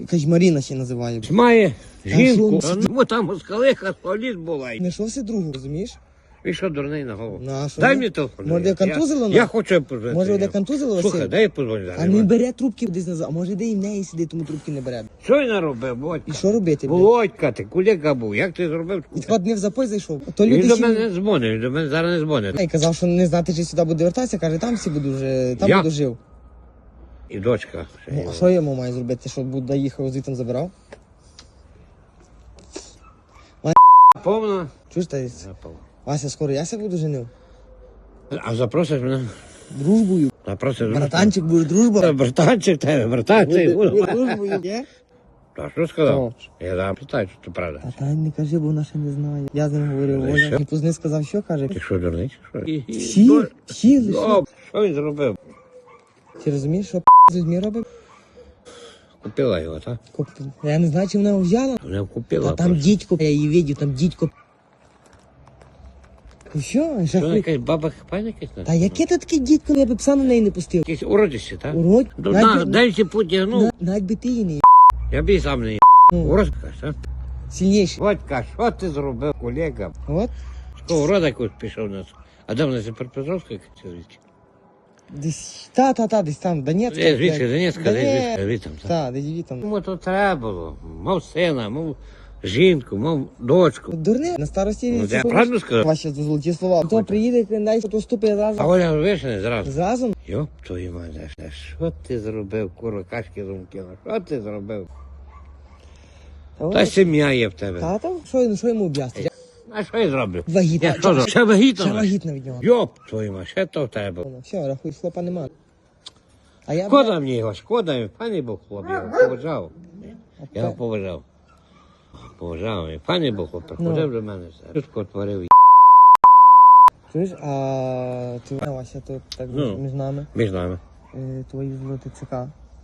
Якась Маріна ще називає. Має жінку. що? Ну, там москалиха, політ була. Все другу, розумієш? І що дурний на голову? Ну, а що Дай ні? мені телефон. Може, Я- контузило Я, нас? я хочу позвонити. Може, де контузило? Слухай, дай я позвоню зараз. А не бере трубки десь назад. А може, де і в неї сидить, тому трубки не бере. Що я наробив, І що робити? блядь? Володька, ти кулека був. Як ти зробив? І так не в запой зайшов. То Він люди до ще... мене не дзвонить, він до мене зараз не дзвонить. І казав, що не знати, чи сюди буде вертатися, каже, там всі буду вже, там Я? буду жив. І дочка. Ну, а що я йому маю зробити, щоб Будда їхав звідти забирав? Повна. Чуєш, та Вася, скоро я себе буду женив. А запросиш мене? Дружбою. Запросиш? Братанчик, будеш дружба. Братанчик тебе, братанчик. Дружбою, є? А що сказав? Я зараз питаю, що це правда. А та не кажи, бо вона ще не знає. Я з ним говорив, Ну, і Оля. що? І сказав, що каже. Ти що, дурний? чи Що? Всі, всі лише. О, Що він зробив? Ти розумієш, що з людьми робить? Купила його, так? Коп- Я не знаю, чи вона його взяла. Не купила. А там просто. дідько, я її видів, там дідько. І що? Що, вона Жахли. якась баба хапає якась? Та яке то таке дідько, я би пса на неї не пустив. Якісь уродище, так? Урод. Ну, Навіть на, би- дай ці потягнув. на- Навіть би ти її не Я б і сам не Ну. Урод, так? сильніший. Водька, що ти зробив, колега? От. Що урода якось пішов у нас? А де вона Петровська категоричка? Десь, та, та, та, десь там, звідси, Донецька, де Де- звідси, звідси там. Та, де діві там. То треба було? Мав сина, мав жінку, мав дочку. Дурне, на старості Ну, я правильно сказав? Ваші золоті слова. Хто приїде, кидай, то ступить А зразу. Оля вишне зразу. Зразу? Йоп, твою мать, а що ти зробив, курва, кашки румкіла? Що ти зробив? Та Та сім'я є в тебе. Та там, що, ну, що йому об'ясти? А що я зроблю? Вагітна. Я що зроблю? Ще вагітна? Ще вагітна від нього. Йоп, твою мать, ще то в тебе. Все, рахуй, хлопа нема. А я... Шкода мені його, шкода, пані Бог хлоп, я його поважав. Я його поважав. Поважав, і пані Бог хлоп, приходив до мене все. Чутко творив, Чуєш, а ти Вася, то так Ну. між нами, між нами. е, твої з ТЦК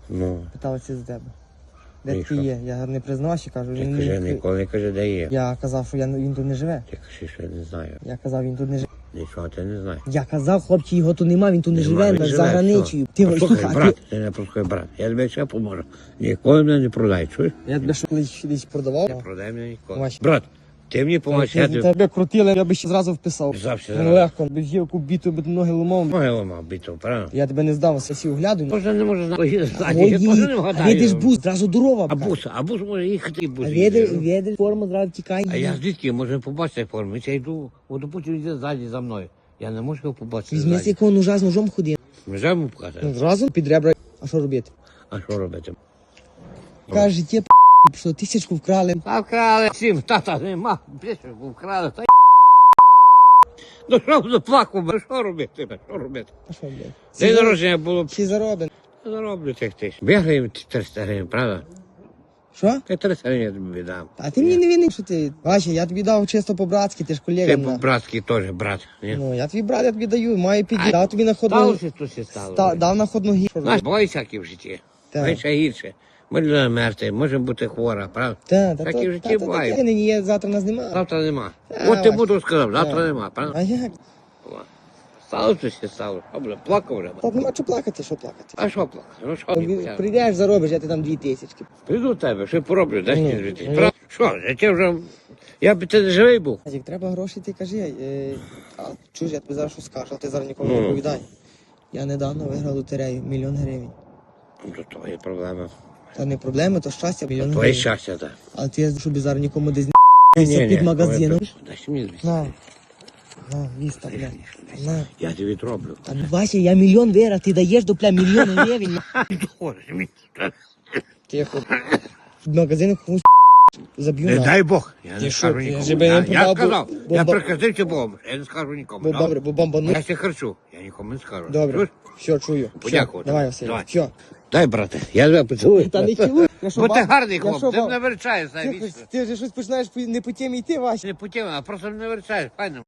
Ну, питалися за тебе. Де І ти є? Я не признався, кажу, ти він каже, не... ніколи не каже, де є. Я казав, що я, він тут не живе. Ти кажеш, що я не знаю. Я казав, він тут не живе. Нічого ти не знаєш. Я казав, хлопці, його тут нема, він тут не Нема, живе, він живе, за границею. Ти Ти Послухай, слухай, а брат, ти... ти не послухай, брат. Я тебе ще поможу. Ніколи мене не продай, чуєш? Я тебе що колись десь продавав? Продай мене ніколи. Брат, ти мені я тобі Тебе крутили, я би ще зразу вписав. Завжди зразу. легко, без гілку біту, без ноги ломав. ноги ламав бітов, правильно? Я тебе не здав, сі оглядую. Може не може знати. Я теж не вгадаю. видиш бус, зразу дорога. А бус, а бус може їхати і бус. Видиш, форма зразу тікає. А я звідки можу побачити форму? Я йду, от потім йде ззаді за мною. Я не можу його побачити. Візьми ззаді. якого ножа з ножом ходив. Вже йому показати. Ну, зразу під ребра. А що робити? А що робити? Каже, пішло, тисячку вкрали. Та вкрали всім, тата нема, пішку вкрали, та Ну що заплакав, би, що робити? Що робити? А що, блядь? День народження було б, Всі заробить. зароблю цих тисяч. Виграємо 300 гривень, правда? Що? Та 300 гривень я тобі віддам. А ти мені не винний, що ти. Бачиш, я тобі дав чисто по-братськи, ти ж колега. Ти на. братський теж брат. ні? Ну, я тобі брат, я тобі даю, маю піді. Дав тобі на ходну. Сталося, то все стало. Ста- Дав на ходну гі. Знаєш, буває всякі в житті. Так. Менше гірше. Ми людина мертва, може бути хвора, правда? Та, та, Так і в житті буває. Нині є, завтра нас нема. Завтра нема. От ти буду сказав, завтра Так. нема, правда? А як? Сталося, все стало. А бля, плакав вже. Так нема що плакати, що плакати. А що плакати? Ну що Він- Прийдеш, заробиш, я ти там дві тисячки. Прийду до тебе, що пороблю, дай Ні. мені жити. Правда? Що, життя вже... Я б ти не живий був. Як треба гроші, ти кажи. Е, а, чуєш, я тобі зараз щось скажу, а ти зараз нікому не Ну. відповідай. Я недавно виграв лотерею мільйон гривень. Ну, то твої проблеми. Та не проблема, то щастя, мільйон Твоє гривень. щастя, так. Але ти щоб зараз нікому десь Ні, не під магазином. Дай мені звідси. На, на, віста, бля. На. Я тобі зроблю. А, Вася, я мільйон виграв, ти даєш до пля мільйон гривень. Боже мій. Тихо. В магазинах комусь заб'ю Не на. дай Бог. Я Ти не що, скажу ти нікому. ж би не Я, я продав, бо- сказав, бо- я бо- прикажився Богом, я не скажу нікому. Бо добре? добре, бо бомбану. Я ще харчу, я нікому не скажу. Добре. Чуєш? Все, чую. Все, Подякувати. Давай, Василь. Давай. Все. Дай, брате, я тебе поцілую. Та не цілуй. Я що, Бо ти гарний я хлоп, що, ти баб- не вирчаєш Ти, навіщо. ти вже щось починаєш по- не по темі йти, Вася. Не по темі, а просто не вирчаєш, файно.